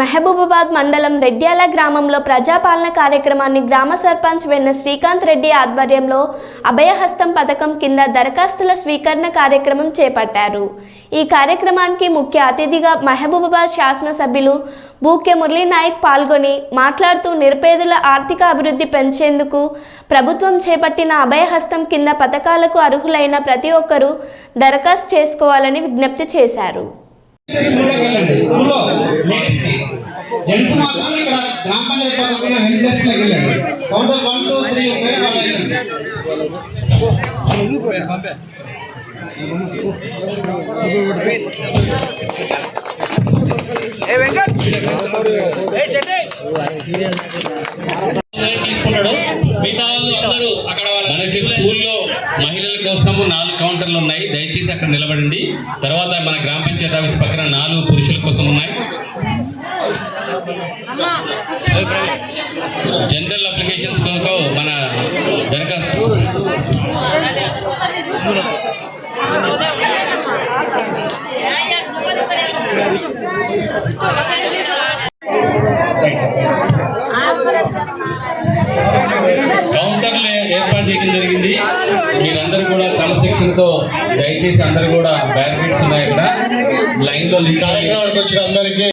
మహబూబాబాద్ మండలం రెడ్యాల గ్రామంలో ప్రజాపాలన కార్యక్రమాన్ని గ్రామ సర్పంచ్ వెన్న శ్రీకాంత్ రెడ్డి ఆధ్వర్యంలో అభయహస్తం పథకం కింద దరఖాస్తుల స్వీకరణ కార్యక్రమం చేపట్టారు. ఈ కార్యక్రమానికి ముఖ్య అతిథిగా మహబూబాబాద్ శాసనసభ్యులు బూకె మురళీనాయక్ పాల్గొని మాట్లాడుతూ నిరుపేదల ఆర్థిక అభివృద్ధి పెంచేందుకు ప్రభుత్వం చేపట్టిన అభయహస్తం కింద పథకాలకు అర్హులైన ప్రతి ఒక్కరూ దరఖాస్తు చేసుకోవాలని విజ్ఞప్తి చేశారు. స్కూల్లోకి వెళ్ళండి స్కూల్లో లేడీస్కి జెంట్స్ మాత్రం ఇక్కడ గ్రామ పంచాయతీ పక్కన హెల్ప్ డెస్క్లోకి వెళ్ళండి కౌంటర్ వన్ టూ త్రీ ఉంటాయి వాళ్ళు వెళ్ళండి తీసుకున్నాడు. మిగతా వాళ్ళు అందరూ అక్కడ వాళ్ళ మనకి స్కూల్లో మహిళల కోసము నాలుగు కౌంటర్లు ఉన్నాయి. దయచేసి అక్కడ నిలబడండి. తర్వాత మన గ్రామ పంచాయతీ ఆఫీస్ పక్కన నాలుగు పురుషుల కోసం ఉన్నాయి. జనరల్ అప్లికేషన్స్ కొరకు మన దరఖాస్తు. కౌంటర్లు ఏర్పాటు చేయడం జరిగింది. మీరందరూ కూడా క్రమశిక్షణతో దయచేసి అందరూ కూడా బ్యారికేడ్స్ ఉన్నాయి ఇక్కడ. లైన్లో కార్యక్రమానికి అందరికీ